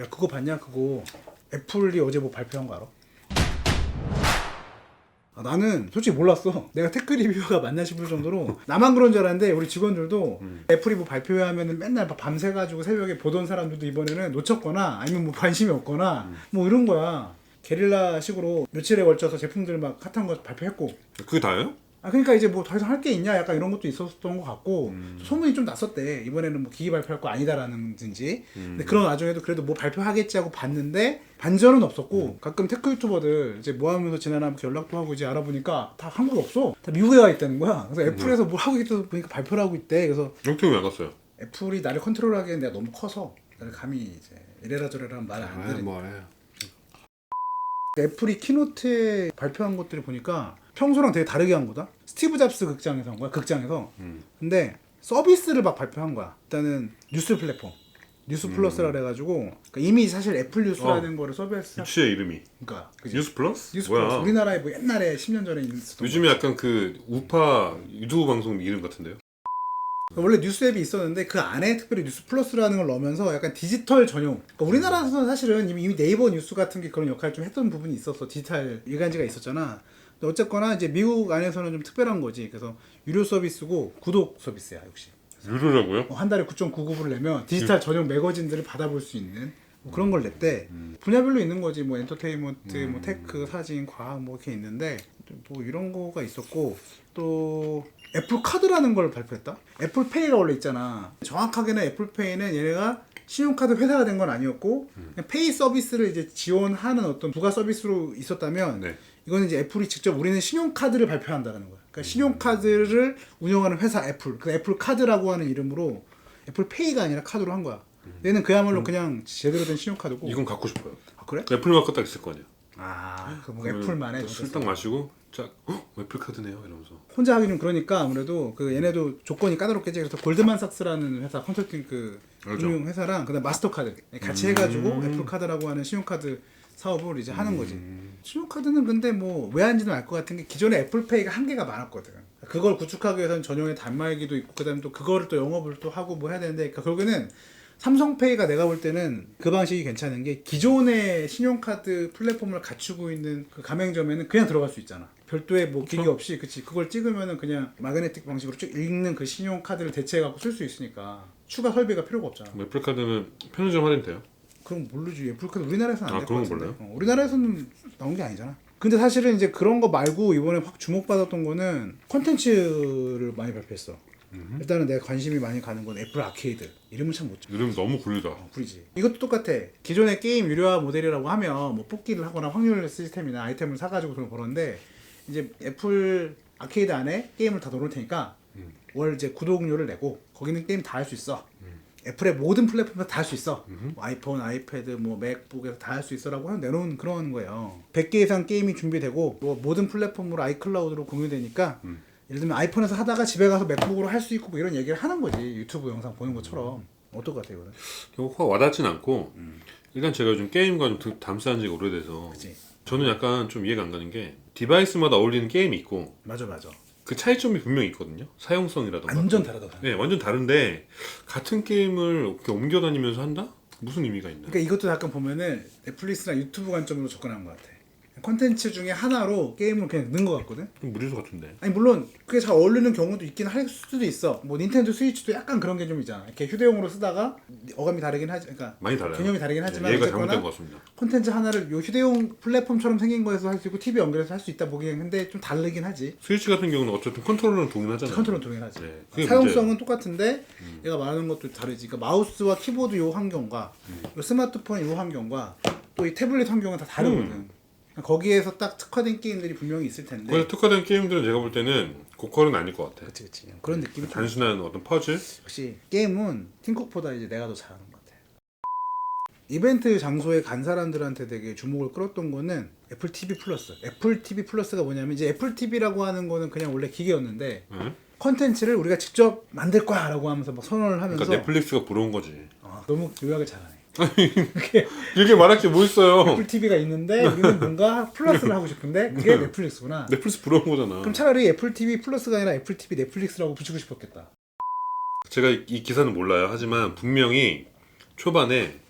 야 그거 봤냐 그거 애플이 어제 뭐 발표한 거 알아? 아, 나는 솔직히 몰랐어. 내가 테크 리뷰가 맞나 싶을 정도로 나만 그런 줄 알았는데 우리 직원들도 애플이 뭐 발표하면은 맨날 막 밤새 가지고 새벽에 보던 사람들도 이번에는 놓쳤거나 아니면 뭐 관심이 없거나 뭐 이런 거야. 게릴라 식으로 며칠에 걸쳐서 제품들 막 핫한 거 발표했고 그게 다예요? 아 그러니까 이제 뭐 더 이상 할 게 있냐 약간 이런 것도 있었던 것 같고 음. 소문이 좀 났었대 이번에는 뭐 기기 발표할 거 아니다라는지 음. 근데 그런 와중에도 그래도 뭐 발표하겠지 하고 봤는데 반전은 없었고 음. 가끔 테크 유튜버들 이제 뭐 하면서 지내나 연락도 하고 이제 알아보니까 다 한국에 없어 다 미국에 가 있다는 거야 그래서 음. 애플에서 뭘 하고 있다 보니까 발표를 하고 있대 그래서 영통이 왜안 갔어요? 애플이 나를 컨트롤하기엔 내가 너무 커서 나를 감히 이제 이래라 저래라 말을 안 들으니까 뭐 해. 애플이 키노트에 발표한 것들을 보니까 평소랑 되게 다르게 한 거다. 스티브 잡스 극장에서 한 거야. 극장에서. 음. 근데 서비스를 막 발표한 거야. 일단은 뉴스 플랫폼. 뉴스 음. 플러스라 그래가지고 그러니까 이미 사실 애플 뉴스라는 거를 서비스 유치의 이름이 그러니까 그지? 뉴스 플러스? 뉴스 뭐야? 플러스 우리나라에 뭐 옛날에 10년 전에 있었던 요즘에 약간 그 우파 유튜브 방송 이름 같은데요? 거. 원래 뉴스 앱이 있었는데 그 안에 특별히 뉴스 플러스라는 걸 넣으면서 약간 디지털 전용. 그러니까 우리나라에서는 사실은 이미 네이버 뉴스 같은 게 그런 역할을 좀 했던 부분이 있었어. 디지털 일간지가 있었잖아. 근데 어쨌거나 이제 미국 안에서는 좀 특별한 거지. 그래서 유료 서비스고 구독 서비스야 역시. 유료라고요? 어, 한 달에 9.99불을 내면 디지털 전용 매거진들을 받아볼 수 있는 뭐 그런 걸 냈대. 분야별로 있는 거지. 뭐 엔터테인먼트, 뭐 테크, 사진, 과학 뭐 이렇게 있는데 뭐 이런 거가 있었고 또 애플 카드라는 걸 발표했다. 애플 페이가 원래 있잖아. 정확하게는 애플 페이는 얘네가 신용카드 회사가 된 건 아니었고 그냥 페이 서비스를 이제 지원하는 어떤 부가 서비스로 있었다면 네. 이거는 이제 애플이 직접 우리는 신용카드를 발표한다는 거야. 그러니까 신용카드를 운영하는 회사 애플, 그 애플 카드라고 하는 이름으로 애플 페이가 아니라 카드로 한 거야. 얘는 그야말로 그냥 제대로 된 신용카드고. 이건 갖고 싶어요. 아 그래? 애플 마크 딱 있을 거 아니야. 아, 그뭐 애플만의. 술딱 마시고 쫙 어? 애플 카드네요 이러면서 혼자 하기 좀 그러니까 아무래도 그 얘네도 조건이 까다롭겠지. 그래서 골드만삭스라는 회사 컨설팅 그 알죠. 금융 회사랑 그다음 마스터카드 같이 해가지고 애플 카드라고 하는 신용카드 사업을 이제 하는 거지. 신용카드는 근데 뭐 왜 하는지는 알 것 같은 게 기존에 애플페이가 한계가 많았거든. 그걸 구축하기 위해서는 전용의 단말기도 있고 그다음에 또 그거를 또 영업을 또 하고 뭐 해야 되는데 그러니까 결국에는 삼성페이가 내가 볼 때는 그 방식이 괜찮은 게 기존의 신용카드 플랫폼을 갖추고 있는 그 가맹점에는 그냥 들어갈 수 있잖아. 별도의 뭐 기기 없이 그치 그걸 찍으면은 그냥 마그네틱 방식으로 쭉 읽는 그 신용카드를 대체해 갖고 쓸 수 있으니까 추가 설비가 필요가 없잖아. 뭐 애플 카드는 편의점 할인 돼요? 그럼 모르지 애플카드 우리나라에서는 아, 안될것 그런 거 같은데. 몰라요? 어, 우리나라에서는 나온 게 아니잖아. 근데 사실은 이제 그런 거 말고 이번에 확 주목받았던 거는 콘텐츠를 많이 발표했어. 일단은 내가 관심이 많이 가는 건 애플 아케이드. 이름은 참 못. 이름 너무 굴리다. 부리지. 이것도 똑같아. 기존의 게임 유료화 모델이라고 하면 뭐 뽑기를 하거나 확률 시스템이나 아이템을 사가지고 거 그러는데 이제 애플 아케이드 안에 게임을 다 넣을 테니까 월 이제 구독료를 내고 거기는 게임 다 할 수 있어. 애플의 모든 플랫폼에서 다 할 수 있어. 뭐 아이폰, 아이패드, 뭐 맥북에서 다 할 수 있어라고 하면 내놓은 그런 거예요. 100개 이상 게임이 준비되고 뭐 모든 플랫폼으로 아이클라우드로 공유되니까 예를 들면 아이폰에서 하다가 집에 가서 맥북으로 할 수 있고 뭐 이런 얘기를 하는 거지. 유튜브 영상 보는 것처럼. 어떨 것 같아요, 이거는? 결국 확 와닿진 않고 일단 제가 요즘 게임과 좀 드- 담수한 지가 오래돼서 그치? 저는 약간 좀 이해가 안 가는 게 디바이스마다 어울리는 게임이 있고 맞아, 맞아. 그 차이점이 분명히 있거든요. 사용성이라던가. 완전 다르다. 네, 완전 다른데 같은 게임을 이렇게 옮겨 다니면서 한다? 무슨 의미가 있나? 그러니까 이것도 약간 보면은 넷플릭스나 유튜브 관점으로 접근한 것 같아. 콘텐츠 중에 하나로 게임을 그냥 넣은 것 같거든. 좀 무리수 같은데. 아니 물론 그게 잘 어울리는 경우도 있긴 할 수도 있어. 뭐 닌텐도 스위치도 약간 그런 게 좀 있잖아. 이렇게 휴대용으로 쓰다가 어감이 다르긴 하지. 그러니까 많이 달라요. 개념이 다르긴 하지만 네, 얘가 잘못된 것 같습니다. 콘텐츠 하나를 요 휴대용 플랫폼처럼 생긴 거에서 할 수 있고 TV 연결해서 할 수 있다 보긴 한데 좀 다르긴 하지. 스위치 같은 경우는 어쨌든 컨트롤러는 동일하잖아요. 컨트롤 동일하지. 네, 그게 사용성은 똑같은데 얘가 말하는 것도 다르지. 그러니까 마우스와 키보드 요 환경과 요 스마트폰 요 환경과 또 이 태블릿 환경은 다 다르거든. 거기에서 딱 특화된 게임들이 분명히 있을 텐데. 거기서 특화된 게임들은 제가 볼 때는 고퀄은 아닐 것 같아. 그치 그치. 그런 느낌이 좀 단순한 어떤 퍼즐? 역시 게임은 팀콕보다 이제 내가 더 잘하는 것 같아. 이벤트 장소에 간 사람들한테 되게 주목을 끌었던 거는 애플 TV 플러스. 애플 TV 플러스가 뭐냐면 이제 애플 TV라고 하는 거는 그냥 원래 기계였는데 응? 컨텐츠를 우리가 직접 만들 거야라고 하면서 막 선언을 하면서 그러니까 넷플릭스가 부러운 거지. 어, 너무 요약을 잘하네. 이렇게 말할 게 뭐 있어요? 애플 TV가 있는데 우리는 뭔가 플러스를 하고 싶은데 그게 넷플릭스구나. 넷플릭스 부러운 거잖아. 그럼 차라리 애플 TV 플러스가 아니라 애플 TV 넷플릭스라고 붙이고 싶었겠다. 제가 이- 이 기사는 몰라요. 하지만 분명히 초반에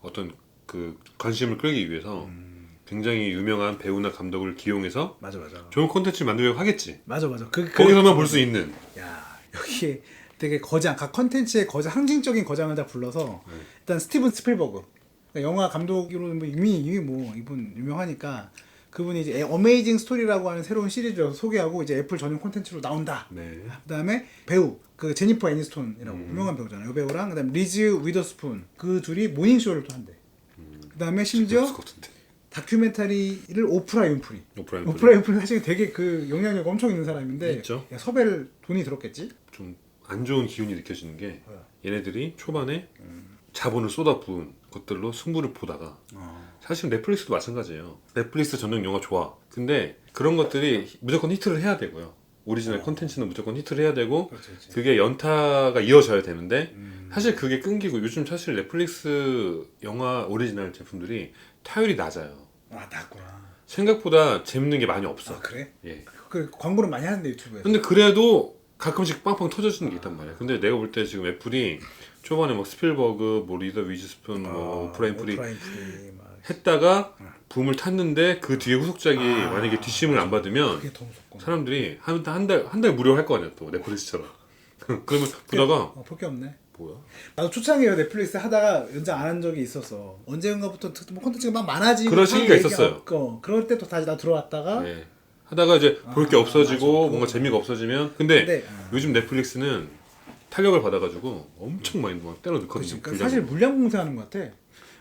어떤 그 관심을 끌기 위해서 음. 굉장히 유명한 배우나 감독을 기용해서 맞아 맞아. 좋은 콘텐츠를 만들려고 하겠지. 맞아 맞아. 그 거기서만 볼 수 있는. 야 여기에 되게 거장 각 컨텐츠의 거장 항징적인 거장을 다 불러서 네. 일단 스티븐 스필버그 그러니까 영화 감독으로 뭐 이미 이미 뭐 이분 유명하니까 그분이 이제 어메이징 스토리라고 하는 새로운 시리즈를 소개하고 이제 애플 전용 콘텐츠로 나온다. 네. 그다음에 배우 그 제니퍼 애니스톤이라고 음. 유명한 배우잖아요. 이 배우랑 그다음 리즈 위더스푼 그 둘이 모닝 쇼를 또 한대. 그다음에 심지어. 다큐멘터리를 오프라 윈프리. 오프라 오프라 윈프리 사실 되게 그 영향력 엄청 있는 사람인데 있죠. 야, 섭외를 돈이 들었겠지? 좀 안 좋은 기운이 느껴지는 게 뭐야? 얘네들이 초반에 자본을 쏟아부은 것들로 승부를 보다가 어. 사실 넷플릭스도 마찬가지예요. 넷플릭스 전용 영화 좋아. 근데 그런 것들이 무조건 히트를 해야 되고요. 오리지널 콘텐츠는 무조건 히트를 해야 되고 그렇지, 그렇지. 그게 연타가 이어져야 되는데 음. 사실 그게 끊기고 요즘 사실 넷플릭스 영화 오리지널 제품들이 타율이 낮아요. 아, 나구나. 생각보다 재밌는 게 많이 없어. 아, 그래? 예. 그 광고를 많이 하는데 유튜브에. 근데 그래도 가끔씩 빵빵 터져주는 게 있단 말이야. 근데 내가 볼 때 지금 애플이 초반에 막 스필버그, 뭐 리더 위즈스푼, 뭐 오프라인프리 오프라인프리 막 했다가 붐을 탔는데 그 뒤에 후속작이 아. 만약에 뒷심을 안 받으면 그게 더 무섭고. 사람들이 한달 한 달 무료 할 거 아니야 또 넷플릭스처럼. 그러면 보다가 어, 볼게 없네. 뭐야? 나도 초창기에 넷플릭스 하다가 연장 안 한 적이 있었어. 언젠가부터 특- 뭐 콘텐츠가 막 많아지고 그런 시기가 있었어요. 어, 그럴 때 또 다시 나 들어왔다가 예. 하다가 이제 볼 게 아, 없어지고 맞아. 뭔가 재미가 없어지면 근데, 근데, 어. 요즘 넷플릭스는 탄력을 받아가지고 엄청 많이 막 때려 넣거든요. 그러니까. 사실 물량 공세하는 것 같아.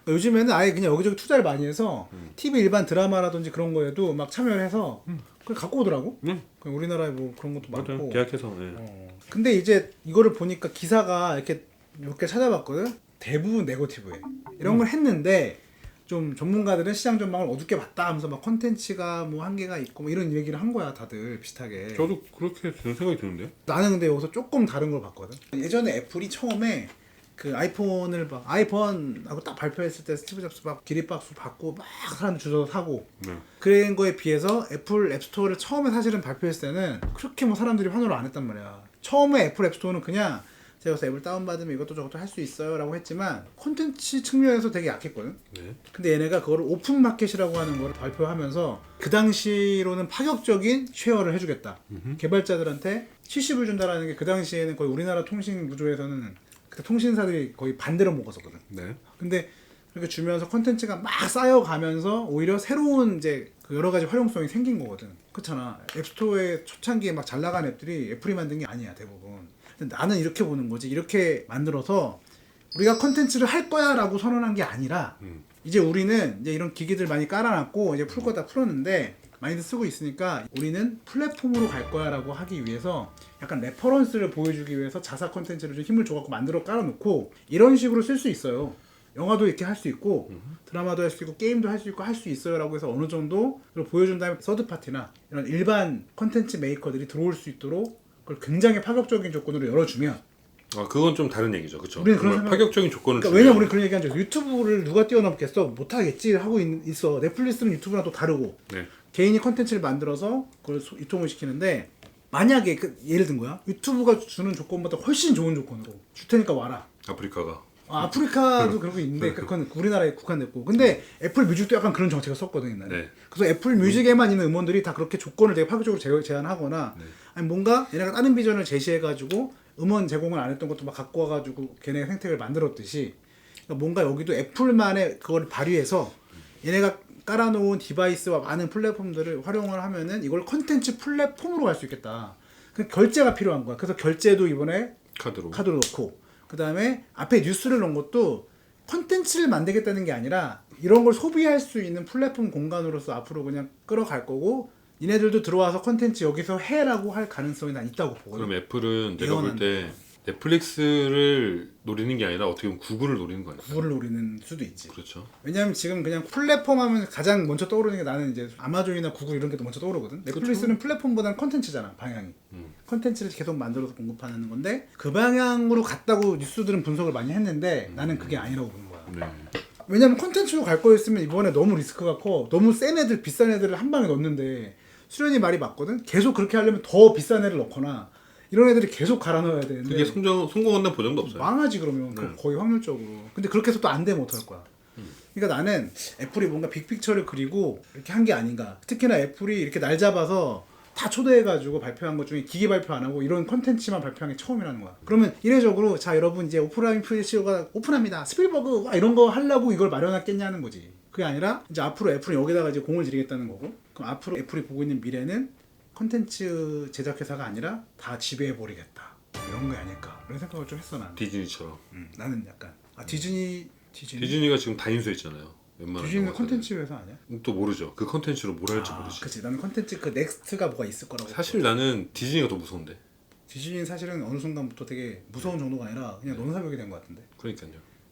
그러니까 요즘에는 아예 그냥 여기저기 투자를 많이 해서 음. TV 일반 드라마라든지 그런 거에도 막 참여를 해서 그걸 갖고 오더라고. 음. 그냥 우리나라에 뭐 그런 것도 맞아요. 많고. 계약해서. 예. 어. 근데 이제 이거를 보니까 기사가 이렇게 몇 개 찾아봤거든. 대부분 네거티브에 이런 음. 걸 했는데 좀 전문가들은 시장 전망을 어둡게 봤다 하면서 막 컨텐츠가 뭐 한계가 있고 뭐 이런 얘기를 한 거야 다들 비슷하게. 저도 그렇게 드는 생각이 드는데요. 나는 근데 여기서 조금 다른 걸 봤거든. 예전에 애플이 처음에 그 아이폰을 막 아이폰 하고 딱 발표했을 때 스티브 잡스 막 기립박수 받고 막 사람들 주워서 사고 네. 그런 거에 비해서 애플 앱스토어를 처음에 사실은 발표했을 때는 그렇게 뭐 사람들이 환호를 안 했단 말이야. 처음에 애플 앱스토어는 그냥 제가 그래서 앱을 다운받으면 이것도 저것도 할 수 있어요 라고 했지만 콘텐츠 측면에서 되게 약했거든. 네. 근데 얘네가 그거를 오픈 마켓이라고 하는 걸 발표하면서 그 당시로는 파격적인 쉐어를 해주겠다. 개발자들한테 70을 준다라는 게 그 당시에는 거의 우리나라 통신 구조에서는 그때 통신사들이 거의 반대로 먹었었거든. 네. 근데 그렇게 주면서 컨텐츠가 막 쌓여가면서 오히려 새로운 이제 그 여러 가지 활용성이 생긴 거거든. 그렇잖아. 앱스토어에 초창기에 막 잘 나간 앱들이 애플이 만든 게 아니야 대부분. 나는 이렇게 보는 거지. 이렇게 만들어서 우리가 컨텐츠를 할 거야라고 선언한 게 아니라 음. 이제 우리는 이제 이런 기기들 많이 깔아놨고 이제 풀 거 다 풀었는데 많이들 쓰고 있으니까 우리는 플랫폼으로 갈 거야라고 하기 위해서 약간 레퍼런스를 보여주기 위해서 자사 컨텐츠를 좀 힘을 줘갖고 만들어 깔아놓고 이런 식으로 쓸 수 있어요. 영화도 이렇게 할 수 있고 드라마도 할 수 있고 게임도 할 수 있고 할 수 있어요라고 해서 어느 정도 그걸 보여준 다음에 서드 파티나 이런 일반 컨텐츠 메이커들이 들어올 수 있도록 그걸 굉장히 파격적인 조건으로 열어주면 아 그건 좀 다른 얘기죠, 그렇죠? 우리는 그런 생각- 파격적인 조건을 그러니까 주면 왜냐면 우리 그런 얘기한 적 있어. 유튜브를 누가 뛰어넘겠어? 못하겠지 하고 있, 있어. 넷플릭스는 유튜브랑 또 다르고 네. 개인이 컨텐츠를 만들어서 그걸 소- 유통을 시키는데 만약에 그, 예를 든 거야. 유튜브가 주는 조건보다 훨씬 좋은 조건으로 줄 테니까 와라. 아프리카가 아, 아프리카도 그런 거 있는데 그건 우리나라에 국한됐고 근데 애플 뮤직도 약간 그런 정책을 썼거든 옛날에 네. 그래서 애플 뮤직에만 있는 음원들이 다 그렇게 조건을 되게 파격적으로 제- 제한하거나 네. 아니 뭔가 얘네가 다른 비전을 제시해가지고 음원 제공을 안 했던 것도 막 갖고 와가지고 걔네 생태계를 만들었듯이 그러니까 뭔가 여기도 애플만의 그걸 발휘해서 얘네가 깔아놓은 디바이스와 많은 플랫폼들을 활용을 하면은 이걸 컨텐츠 플랫폼으로 갈 수 있겠다. 그 결제가 필요한 거야. 그래서 결제도 이번에 카드로. 카드로 넣고 그 다음에 앞에 뉴스를 넣은 것도 컨텐츠를 만들겠다는 게 아니라 이런 걸 소비할 수 있는 플랫폼 공간으로서 앞으로 그냥 끌어갈 거고 니네들도 들어와서 컨텐츠 여기서 해라고 할 가능성이 난 있다고 보거든. 그럼 애플은 내가 볼. 때 넷플릭스를 노리는 게 아니라 어떻게 보면 구글을 노리는 거 아니야? 구글을 노리는 수도 있지. 그렇죠. 왜냐면 지금 그냥 플랫폼 하면 가장 먼저 떠오르는 게 나는 이제 아마존이나 구글 이런 게 더 먼저 떠오르거든. 넷플릭스는 플랫폼보다는 컨텐츠잖아 방향이. 음. 컨텐츠를 계속 만들어서 공급하는 건데 그 방향으로 갔다고 뉴스들은 분석을 많이 했는데 나는 그게 아니라고 보는 거야. 네. 왜냐면 컨텐츠로 갈 거였으면 이번에 너무 리스크가 커. 너무 센 애들, 비싼 애들을 한 방에 넣는데 수련이 말이 맞거든. 계속 그렇게 하려면 더 비싼 애를 넣거나 이런 애들이 계속 갈아 넣어야 되는데 그게 성공 성공한다는 보장도 없어요. 망하지 그러면 그 거의 확률적으로. 근데 그렇게 해서 또 안 되면 어떡할 거야. 그러니까 나는 애플이 뭔가 빅픽처를 그리고 이렇게 한 게 아닌가. 특히나 애플이 이렇게 날 잡아서 다 초대해가지고 발표한 것 중에 기기 발표 안 하고 이런 컨텐츠만 발표한 게 처음이라는 거야. 그러면 이례적으로 자 여러분 이제 오프라인 프리쇼가 오픈합니다. 스필버그 와, 이런 거 하려고 이걸 마련했겠냐는 거지. 그게 아니라 이제 앞으로 애플은 여기다가 이제 공을 들이겠다는 거고. 그럼 앞으로 애플이 보고 있는 미래는 컨텐츠 제작 회사가 아니라 다 지배해 버리겠다. 이런 게 아닐까. 이런 생각을 좀 했어 난. 디즈니처럼. 음, 나는 약간 아 디즈니 디즈니 디즈니가 지금 다 인수했잖아요. 웬만한 디즈니는. 컨텐츠 회사 아니야? 또 모르죠. 그 컨텐츠로 뭘 할지 아, 모르지. 그치. 나는 컨텐츠 그 넥스트가 뭐가 있을 거라고. 사실 나는 디즈니가 더 무서운데. 디즈니는 사실은 어느 순간부터 되게 무서운 정도가 아니라 그냥 논사벽이 된 것 같은데. 그러니까요.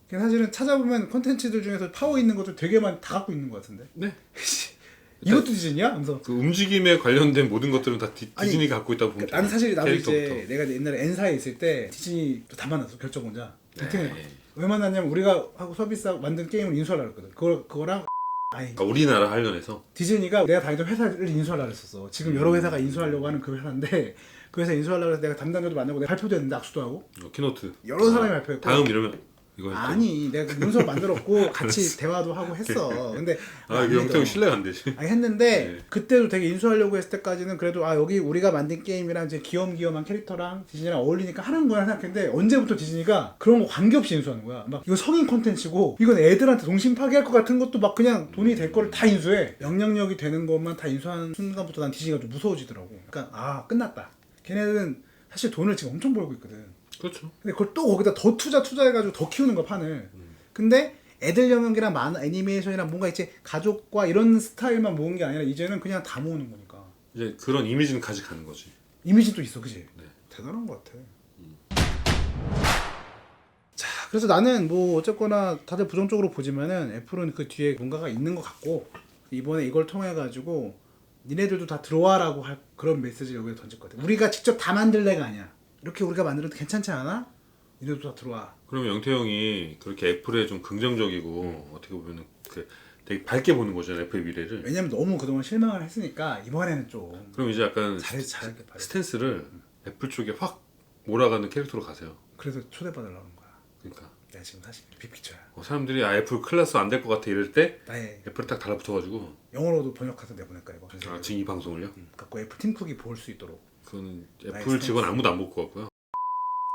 그냥 사실은 찾아보면 컨텐츠들 중에서 파워 있는 것들 되게 많이 다 갖고 있는 것 같은데. 네. 이것도 디즈니야? 하면서. 그 움직임에 관련된 모든 것들은 다 디, 아니, 디즈니가 갖고 있다고 보면 그 나는 사실 나도. 이제 내가 옛날에 엔사에 있을 때 디즈니도 다 만났어 결정 혼자. 네. 왜 만났냐면 우리가 하고 서비스하고 만든 게임을 인수하려고 했거든. 그걸 그거랑 그러니까 우리나라 관련해서 디즈니가 내가 다니던 회사를 인수하려고 했었어. 지금 여러 회사가 인수하려고 하는 그 회사인데 그 회사 인수하려고 해서 내가 담당자도 만나고 내가 발표도 했는데 악수도 하고 어, 키노트 여러 사람이 발표했고 다음 이러면 이거 했죠. 아니 내가 그 문서 만들었고 같이 대화도 하고 했어. 근데 아안 이게 믿어. 영태형 신뢰가 안 되지. 아니 했는데 네. 그때도 되게 인수하려고 했을 때까지는 그래도 아 여기 우리가 만든 게임이랑 이제 귀염귀염한 캐릭터랑 디즈니랑 어울리니까 하는 거야 생각했는데 언제부터 디즈니가 그런 거 관계없이 인수하는 거야 막 이거 성인 콘텐츠고 이건 애들한테 동심 파괴할 것 같은 것도 막 그냥 돈이 될 거를 다 인수해 영향력이 되는 것만 다 인수하는 순간부터 난 디즈니가 좀 무서워지더라고 그러니까 아 끝났다 걔네는 사실 돈을 지금 엄청 벌고 있거든 그렇죠. 근데 그걸 또 거기다 더 투자 투자해가지고 더 키우는 거 판을. 근데 애들 영역이랑 만 애니메이션이랑 뭔가 이제 가족과 이런 스타일만 모은 게 아니라 이제는 그냥 다 모으는 거니까 이제 그런 이미지는 가져가는 거지. 이미지도 있어, 그지? 네. 대단한 것 같아. 자, 그래서 나는 뭐 어쨌거나 다들 부정적으로 보지만은 애플은 그 뒤에 뭔가가 있는 것 같고 이번에 이걸 통해 가지고 니네들도 다 들어와라고 할 그런 메시지를 여기에 던졌거든. 우리가 직접 다 만들래가 아니야. 이렇게 우리가 만들어도 괜찮지 않아? 니네도 다 들어와. 그러면 영태형이 그렇게 애플에 좀 긍정적이고 어떻게 보면 그 되게 밝게 보는 거잖아요. 애플의 미래를. 왜냐면 너무 그동안 실망을 했으니까 이번에는 좀 그럼 이제 약간 잘 잘하게 바래. 스탠스를 애플 쪽에 확 몰아가는 캐릭터로 가세요. 그래서 초대받으려는 거야. 그러니까 내가 지금 사실 빅픽처야. 어, 사람들이 아 애플 클래스 안 될 것 같아 이럴 때 나의 애플 딱 달라붙어가지고 영어로도 번역해서 내보낼까 이거. 아, 지금 이 방송을요? 음, 갖고 애플 팀쿡이 볼 수 있도록. 나의 애플 직원 스탠스. 아무도 안 볼 것 같고요.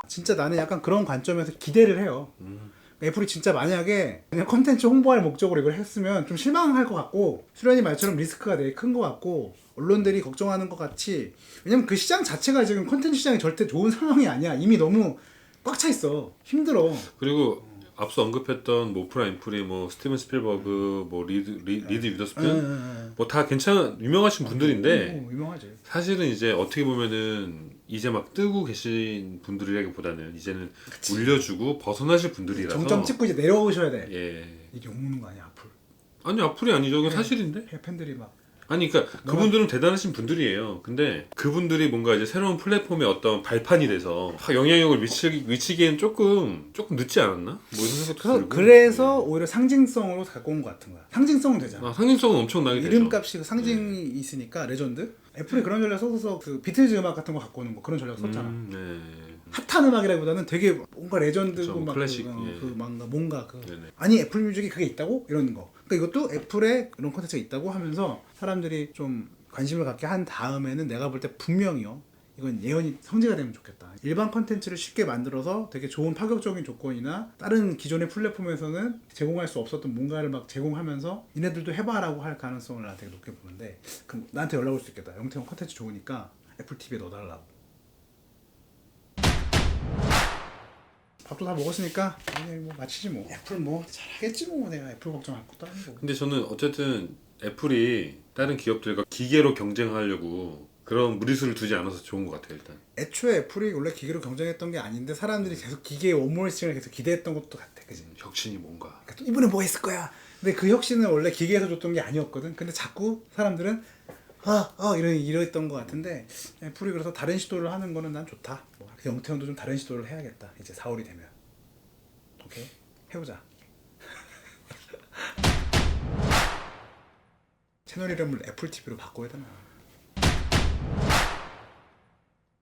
진짜 나는 약간 그런 관점에서 기대를 해요. 음. 애플이 진짜 만약에 그냥 컨텐츠 홍보할 목적으로 이걸 했으면 좀 실망할 것 같고 수련이 말처럼 리스크가 되게 큰 것 같고 언론들이 걱정하는 것 같이 왜냐면 그 시장 자체가 지금 컨텐츠 시장이 절대 좋은 상황이 아니야 이미 너무 꽉 차 있어. 힘들어. 그리고 앞서 언급했던 뭐 오프라 인프리 뭐 스티븐 스필버그 뭐 리드 리, 리드 응, 위더스푼 응, 응. 뭐다 괜찮은 유명하신 분들인데 어, 유명하지. 사실은 이제 어떻게 보면은 이제 막 뜨고 계신 분들이라기보다는 이제는 울려주고 벗어나실 분들이라서. 정점 찍고 이제 내려오셔야 돼. 예. 이게 욕먹는 거 아니야 앞을. 아니 앞플이 아니죠. 이건 사실인데. 팬들이 막 아니 그러니까 그분들은 대단하신 분들이에요. 근데 그분들이 뭔가 이제 새로운 플랫폼의 어떤 발판이 돼서 하- 영향력을 미치기, 미치기엔 조금 조금 늦지 않았나? 뭐 이런 생각도 그래서 들고. 그래서 오히려 상징성으로 갖고 온 것 같은 거야. 상징성은 되잖아. 아, 상징성은 엄청나게 되죠. 이름값이 그 상징이 있으니까 레전드? 애플이 그런 전략 써서 그 비틀즈 음악 같은 거 갖고 오는 거 그런 전략 썼잖아. 음, 네. 핫한 음악이라기보다는 되게 뭔가 레전드고 그쵸, 막 클래식, 그, 어, 예. 그 뭔가 뭔가 그 네네. 아니 애플 뮤직이 그게 있다고? 이런 거. 그러니까 이것도 애플에 이런 콘텐츠가 있다고 하면서 사람들이 좀 관심을 갖게 한 다음에는 내가 볼 때 분명히요 이건 예언이 성지가 되면 좋겠다. 일반 콘텐츠를 쉽게 만들어서 되게 좋은 파격적인 조건이나 다른 기존의 플랫폼에서는 제공할 수 없었던 뭔가를 막 제공하면서 니네들도 해봐라고 할 가능성을 나 되게 높게 보는데 그럼 나한테 연락 올 수 있겠다. 영태형 콘텐츠 좋으니까 애플 TV에 넣어달라고 밥도 다 먹었으니까 이제 뭐 마치지 뭐. 애플 뭐 잘하겠지 뭐. 내가 애플 걱정할 것도 아니고. 근데 저는 어쨌든 애플이 다른 기업들과 기계로 경쟁하려고 그런 무리수를 두지 않아서 좋은 것 같아요 일단. 애초에 애플이 원래 기계로 경쟁했던 게 아닌데 사람들이 계속 기계의 원몰싱을 계속 기대했던 것도 같아 그지? 혁신이 뭔가. 그러니까 또 이번에 뭐 했을 거야? 근데 그 혁신은 원래 기계에서 줬던 게 아니었거든. 근데 자꾸 사람들은 아, 아 이러 이랬던 것 같은데 애플이 그래서 다른 시도를 하는 거는 난 좋다. 뭐, 그래서 영태형도 좀 다른 시도를 해야겠다. 이제 4월이 되면. 오케이? 해보자. 채널 이름을 애플 TV로 바꿔야 되나